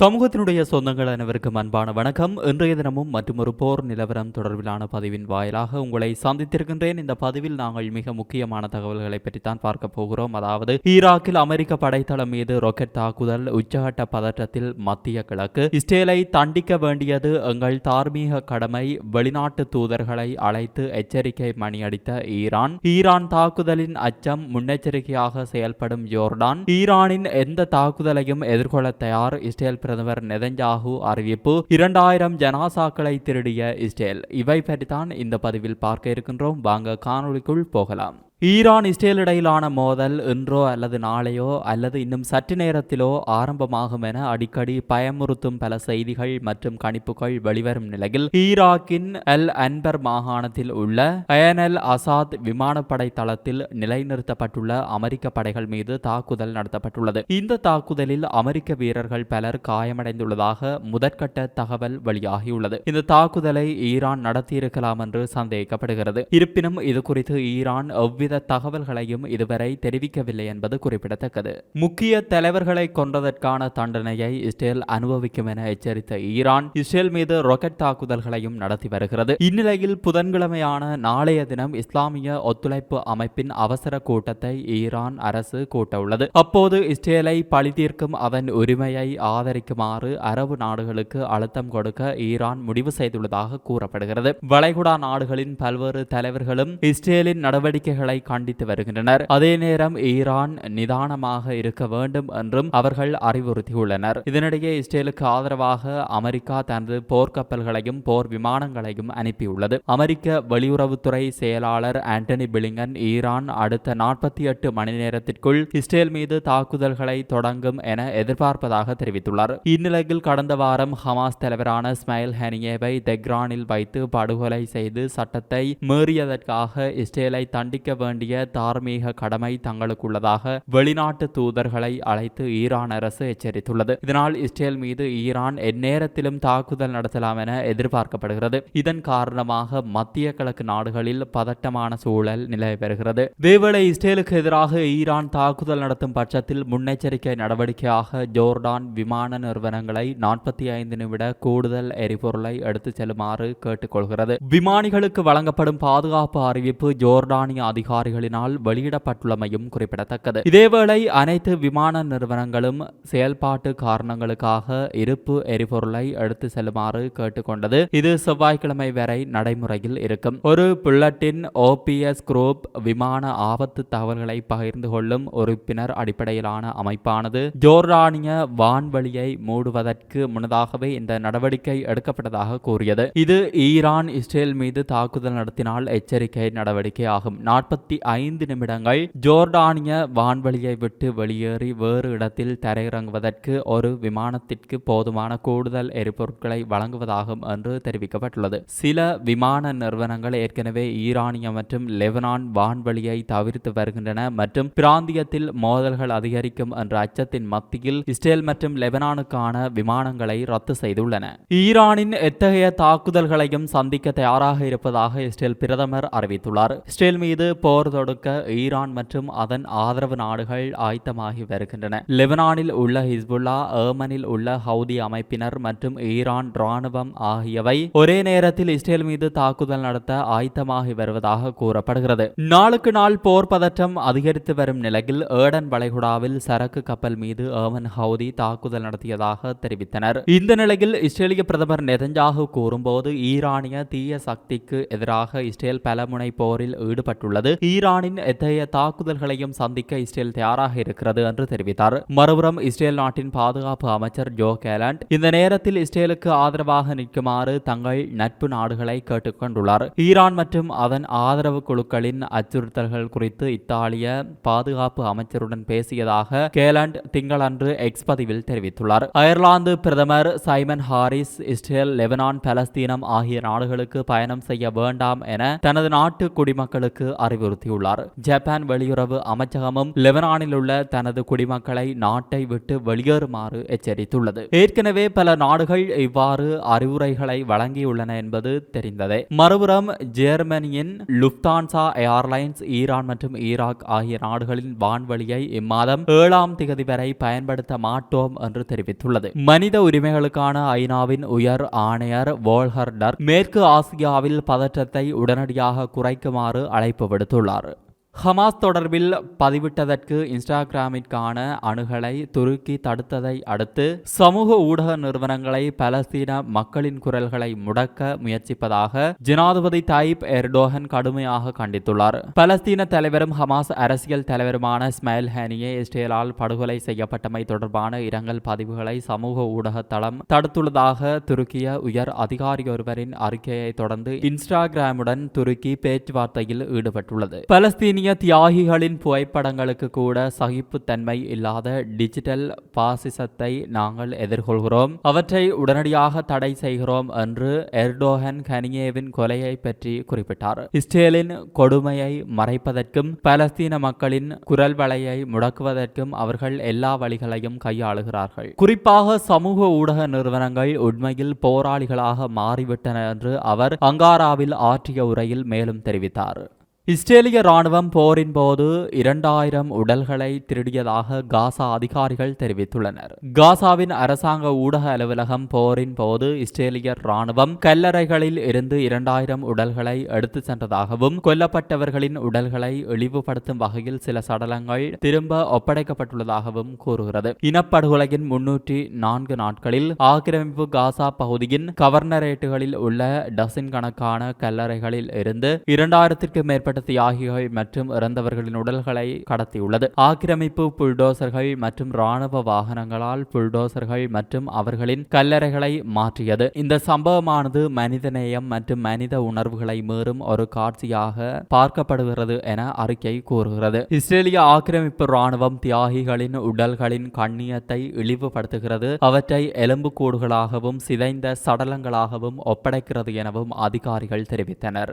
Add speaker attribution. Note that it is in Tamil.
Speaker 1: சமூகத்தினுடைய சொந்தங்கள் அனைவருக்கும் அன்பான வணக்கம். இன்றைய தினமும் மற்றும் ஒரு போர் நிலவரம் தொடர்பிலான பதிவின் வாயிலாக உங்களை சந்தித்திருக்கின்றேன். இந்த பதிவில் நாங்கள் மிக முக்கியமான தகவல்களை பற்றித்தான் பார்க்க போகிறோம். அதாவது ஈராக்கில் அமெரிக்க படைத்தளம் மீது ராக்கெட் தாக்குதல் உச்சகட்ட பதற்றத்தில் மத்திய கிழக்கு. இஸ்ரேலை தண்டிக்க வேண்டியது எங்கள் தார்மீக கடமை. வெளிநாட்டு தூதர்களை அழைத்து எச்சரிக்கை மணியடித்த ஈரான். ஈரான் தாக்குதலின் அச்சம் முன்னெச்சரிக்கையாக செயல்படும் ஜோர்டான் ஈரானின் எந்த தாக்குதலையும் எதிர்கொள்ள தயார். இஸ்ரேல் பிரதமர் நெதஞ்சாகு அறிவிப்பு. இரண்டாயிரம் ஜனாசாக்களை திருடிய இஸ்ரேல். இவை பற்றித்தான் இந்த பதிவில் பார்க்க இருக்கின்றோம். வாங்க காணொளிக்குள் போகலாம். ஈரான் இஸ்ரேல் இடையிலான மோதல் இன்றோ அல்லது நாளையோ அல்லது இன்னும் சற்று நேரத்திலோ ஆரம்பமாகும் என அடிக்கடி பயமுறுத்தும் பல செய்திகள் மற்றும் கணிப்புகள் வெளிவரும் நிலையில் ஈராக்கின் அல் அன்பர் மாகாணத்தில் உள்ள அயனல் அசாத் விமானப்படை தளத்தில் நிலைநிறுத்தப்பட்டுள்ள அமெரிக்க படைகள் மீது தாக்குதல் நடத்தப்பட்டுள்ளது. இந்த தாக்குதலில் அமெரிக்க வீரர்கள் பலர் காயமடைந்துள்ளதாக முதற்கட்ட தகவல் வெளியாகியுள்ளது. இந்த தாக்குதலை ஈரான் நடத்தியிருக்கலாம் என்று சந்தேகிக்கப்படுகிறது இருப்பினும் இது குறித்து ஈரான் எவ்வித எவ்வித தகவல்களையும் இதுவரை தெரிவிக்கவில்லை என்பது குறிப்பிடத்தக்கது. முக்கிய தலைவர்களை கொன்றதற்கான தண்டனையை இஸ்ரேல் அனுபவிக்கும் என எச்சரித்த ஈரான் இஸ்ரேல் மீது ராக்கெட் தாக்குதல்களையும் நடத்தி வருகிறது. இந்நிலையில் புதன்கிழமையான நாளைய தினம் இஸ்லாமிய ஒத்துழைப்பு அமைப்பின் அவசர கூட்டத்தை ஈரான் அரசு கூட்டவுள்ளது. அப்போது இஸ்ரேலை பழிதீர்க்கும் அதன் உரிமையை ஆதரிக்குமாறு அரபு நாடுகளுக்கு அழுத்தம் கொடுக்க ஈரான் முடிவு செய்துள்ளதாக கூறப்படுகிறது. வளைகுடா நாடுகளின் பல்வேறு தலைவர்களும் இஸ்ரேலின் நடவடிக்கைகளை கண்டித்து வருகின்றனர். அதே நேரம் ஈரான் நிதானமாக இருக்க வேண்டும் என்றும் அவர்கள் அறிவுறுத்தியுள்ளனர். இதனிடையே இஸ்ரேலுக்கு ஆதரவாக அமெரிக்கா தனது போர்க்கப்பல்களையும் போர் விமானங்களையும் அனுப்பியுள்ளது. அமெரிக்க வெளியுறவுத்துறை செயலாளர் ஆண்டனி பிலிங்கன் ஈரான் அடுத்த நாற்பத்தி எட்டு மணி நேரத்திற்குள் இஸ்ரேல் மீது தாக்குதல்களை தொடங்கும் என எதிர்பார்ப்பதாக தெரிவித்துள்ளார். இந்நிலையில் கடந்த வாரம் ஹமாஸ் தலைவரான ஸ்மைல் ஹனியேவை தெக்ரானில் வைத்து படுகொலை செய்து சட்டத்தை மீறியதற்காக இஸ்ரேலை தண்டிக்க வேண்டிய தார்மீக கடமை தங்களுக்குள்ளதாக வெளிநாட்டு தூதர்களை அழைத்து ஈரான் அரசு எச்சரித்துள்ளது. இதனால் இஸ்ரேல் மீது ஈரான் எந்நேரத்திலும் தாக்குதல் நடத்தலாம் என எதிர்பார்க்கப்படுகிறது. இதன் காரணமாக மத்திய கிழக்கு நாடுகளில் பதட்டமான சூழல் நிலவி வருகிறது. இதேவேளை இஸ்ரேலுக்கு எதிராக ஈரான் தாக்குதல் நடத்தும் பட்சத்தில் முன்னெச்சரிக்கை நடவடிக்கையாக ஜோர்டான் விமான நிறுவனங்களை நாற்பத்தி ஐந்து நிமிட கூடுதல் எரிபொருளை எடுத்துச் செல்லுமாறு கேட்டுக்கொள்கிறது. விமானிகளுக்கு வழங்கப்படும் பாதுகாப்பு அறிவிப்பு ஜோர்டானிய அதிகாரிகளினால் வெளியிடப்பட்டுள்ளமையும் குறிப்பிடத்தக்கது. இதேவேளை அனைத்து விமான நிறுவனங்களும் செயல்பாட்டு காரணங்களுக்காக இருப்பு எரிபொருளை எடுத்து செல்லுமாறு கேட்டுக்கொண்டது. இது செவ்வாய்க்கிழமை வரை நடைமுறையில் இருக்கும். ஒரு புல்லட்டின் ஓபிஎஸ் குரூப் விமான ஆபத்து தகவல்களை பகிர்ந்து கொள்ளும் உறுப்பினர் அடிப்படையிலான அமைப்பானது. ஜோர்டானிய வான்வழியை மூடுவதற்கு முன்னதாகவே இந்த நடவடிக்கை எடுக்கப்பட்டதாக கூறியது. இது ஈரான் இஸ்ரேல் மீது தாக்குதல் நடத்தினால் எச்சரிக்கை நடவடிக்கை ஆகும் நாற்பத்தி ஐந்து நிமிடங்கள் ஜோர்டானிய வான்வழியை விட்டு வெளியேறி வேறு இடத்தில் தரையிறங்குவதற்கு ஒரு விமானத்திற்கு போதுமான கூடுதல் எரிபொருட்களை வழங்குவதாகும் என்று தெரிவிக்கப்பட்டுள்ளது. சில விமான நிறுவனங்கள் ஏற்கனவே ஈரானிய மற்றும் லெபனான் வான்வெளியை தவிர்த்து வருகின்றன மற்றும் பிராந்தியத்தில் மோதல்கள் அதிகரிக்கும் என்ற அச்சத்தின் மத்தியில் இஸ்ரேல் மற்றும் லெபனானுக்கான விமானங்களை ரத்து செய்துள்ளன. ஈரானின் எத்தகைய தாக்குதல்களையும் சந்திக்க தயாராக இருப்பதாக இஸ்ரேல் பிரதமர் அறிவித்துள்ளார். இஸ்ரேல் மீது போர் தொடுக்க ஈரான் மற்றும் அதன் ஆதரவு நாடுகள் ஆயத்தமாகி வருகின்றன. லெபனானில் உள்ள ஹிஸ்புல்லா ஏமனில் உள்ள ஹவுதி அமைப்பினர் மற்றும் ஈரான் ராணுவம் ஆகியவை ஒரே நேரத்தில் இஸ்ரேல் மீது தாக்குதல் நடத்த ஆயத்தமாகி வருவதாக கூறப்படுகிறது. நாளுக்கு நாள் போர் பதற்றம் அதிகரித்து வரும் நிலையில் ஏடன் வளைகுடாவில் சரக்கு கப்பல் மீது ஏமன் ஹவுதி தாக்குதல் நடத்தியதாக தெரிவித்தனர். இந்த நிலையில் இஸ்ரேலிய பிரதமர் நெதஞ்சாகு கூறும்போது ஈரானிய தீய சக்திக்கு எதிராக இஸ்ரேல் பலமுனை போரில் ஈடுபட்டுள்ளது. ஈரானின் எத்தகைய தாக்குதல்களையும் சந்திக்க இஸ்ரேல் தயாராக இருக்கிறது என்று தெரிவித்தார். மறுபுறம் இஸ்ரேல் நாட்டின் பாதுகாப்பு அமைச்சர் ஜோ கேலண்ட் இந்த நேரத்தில் இஸ்ரேலுக்கு ஆதரவாக நிற்குமாறு தங்கள் நட்பு நாடுகளை கேட்டுக்கொண்டுள்ளார். ஈரான் மற்றும் அதன் ஆதரவு குழுக்களின் அச்சுறுத்தல்கள் குறித்து இத்தாலிய பாதுகாப்பு அமைச்சருடன் பேசியதாக கேலண்ட் திங்களன்று எக்ஸ் பதிவில் தெரிவித்துள்ளார். அயர்லாந்து பிரதமர் சைமன் ஹாரிஸ் இஸ்ரேல் லெபனான் பலஸ்தீனம் ஆகிய நாடுகளுக்கு பயணம் செய்ய வேண்டாம் என தனது நாட்டு குடிமக்களுக்கு அறிவு வலியுறுத்தியுள்ளார் ஜப்பான் வெளியுறவு அமைச்சகமும் லெபனானில் உள்ள தனது குடிமக்களை நாட்டை விட்டு வெளியேறுமாறு எச்சரித்துள்ளது. ஏற்கனவே பல நாடுகள் இவ்வாறு அறிவுரைகளை வழங்கியுள்ளன என்பது தெரிந்ததே. மறுபுறம் ஜெர்மனியின் லுப்தான்சா ஏர்லைன்ஸ் ஈரான் மற்றும் ஈராக் ஆகிய நாடுகளின் வான்வழியை இம்மாதம் ஏழாம் திகதி வரை பயன்படுத்த மாட்டோம் என்று தெரிவித்துள்ளது. மனித உரிமைகளுக்கான ஐநாவின் உயர் ஆணையர் வோல்ஹர்டர் மேற்கு ஆசியாவில் பதற்றத்தை உடனடியாக குறைக்குமாறு அழைப்பு விடுத்துள்ளார் வந்துள்ளார் ஹமாஸ் தொடர்பில் பதிவிட்டதற்கு இன்ஸ்டாகிராமிற்கான அணுகலை துருக்கி தடுத்ததை அடுத்து சமூக ஊடக நிறுவனங்களை பலஸ்தீன மக்களின் குரல்களை முடக்க முயற்சிப்பதாக ஜனாதிபதி தாயிப் எர்டோகன் கடுமையாக கண்டித்துள்ளார். பலஸ்தீன தலைவரும் ஹமாஸ் அரசியல் தலைவருமான ஸ்மைல் ஹேனியே இஸ்ரேலால் படுகொலை செய்யப்பட்டமை தொடர்பான இரங்கல் பதிவுகளை சமூக ஊடக தளம் தடுத்துள்ளதாக துருக்கிய உயர் அதிகாரி ஒருவரின் அறிக்கையை தொடர்ந்து இன்ஸ்டாகிராமுடன் துருக்கி பேச்சுவார்த்தையில் ஈடுபட்டுள்ளது. பலஸ்தீனிய தியாகிகளின் புகைப்படங்களுக்கு கூட சகிப்புத்தன்மை இல்லாத டிஜிட்டல் பாசிசத்தை நாங்கள் எதிர்கொள்கிறோம். அவற்றை உடனடியாக தடை செய்கிறோம் என்று எர்டோகன் கனியேவின் கொலையை பற்றி குறிப்பிட்டார். இஸ்ரேலின் கொடுமையை மறைப்பதற்கும் பலஸ்தீன மக்களின் குரல் வலையை முடக்குவதற்கும் அவர்கள் எல்லா வழிகளையும் கையாளுகிறார்கள். குறிப்பாக சமூக ஊடக நிறுவனங்கள் உண்மையில் போராளிகளாக மாறிவிட்டன என்று அவர் அங்காராவில் ஆற்றிய உரையில் மேலும் தெரிவித்தார். இஸ்ரேலிய ராணுவம் போரின் போது இரண்டாயிரம் உடல்களை திருடியதாக காசா அதிகாரிகள் தெரிவித்துள்ளனர். காசாவின் அரசாங்க ஊடக அலுவலகம் போரின் போது இஸ்ரேலிய ராணுவம் கல்லறைகளில் இருந்து இரண்டாயிரம் உடல்களை எடுத்து சென்றதாகவும் கொல்லப்பட்டவர்களின் உடல்களை இழிவுபடுத்தும் வகையில் சில சடலங்கள் திரும்ப ஒப்படைக்கப்பட்டுள்ளதாகவும் கூறுகிறது. இனப்படுகொலையின் முன்னூற்றி நான்கு நாட்களில் ஆக்கிரமிப்பு காசா பகுதியின் கவர்னரேட்டுகளில் உள்ள டசின் கணக்கான கல்லறைகளில் இருந்து இரண்டாயிரத்திற்கு மேற்பட்ட தியாகிகள் மற்றும் இறந்தவர்களின் உடல்களை கடத்தியுள்ளது. ஆக்கிரமிப்பு புல்டோசர்கள் மற்றும் ராணுவ வாகனங்களால் புல்டோசர்கள் மற்றும் அவர்களின் கல்லறைகளை மாற்றியது. இந்த சம்பவமானது மனிதநேயம் மற்றும் மனித உணர்வுகளை மீறும் ஒரு காட்சியாக பார்க்கப்படுகிறது என அறிக்கை கூறுகிறது. இஸ்ரேலிய ஆக்கிரமிப்பு ராணுவம் தியாகிகளின் உடல்களின் கண்ணியத்தை இழிவுபடுத்துகிறது. அவற்றை எலும்புக்கூடுகளாகவும் சிதைந்த சடலங்களாகவும் ஒப்படைக்கிறது எனவும் அதிகாரிகள் தெரிவித்தனர்.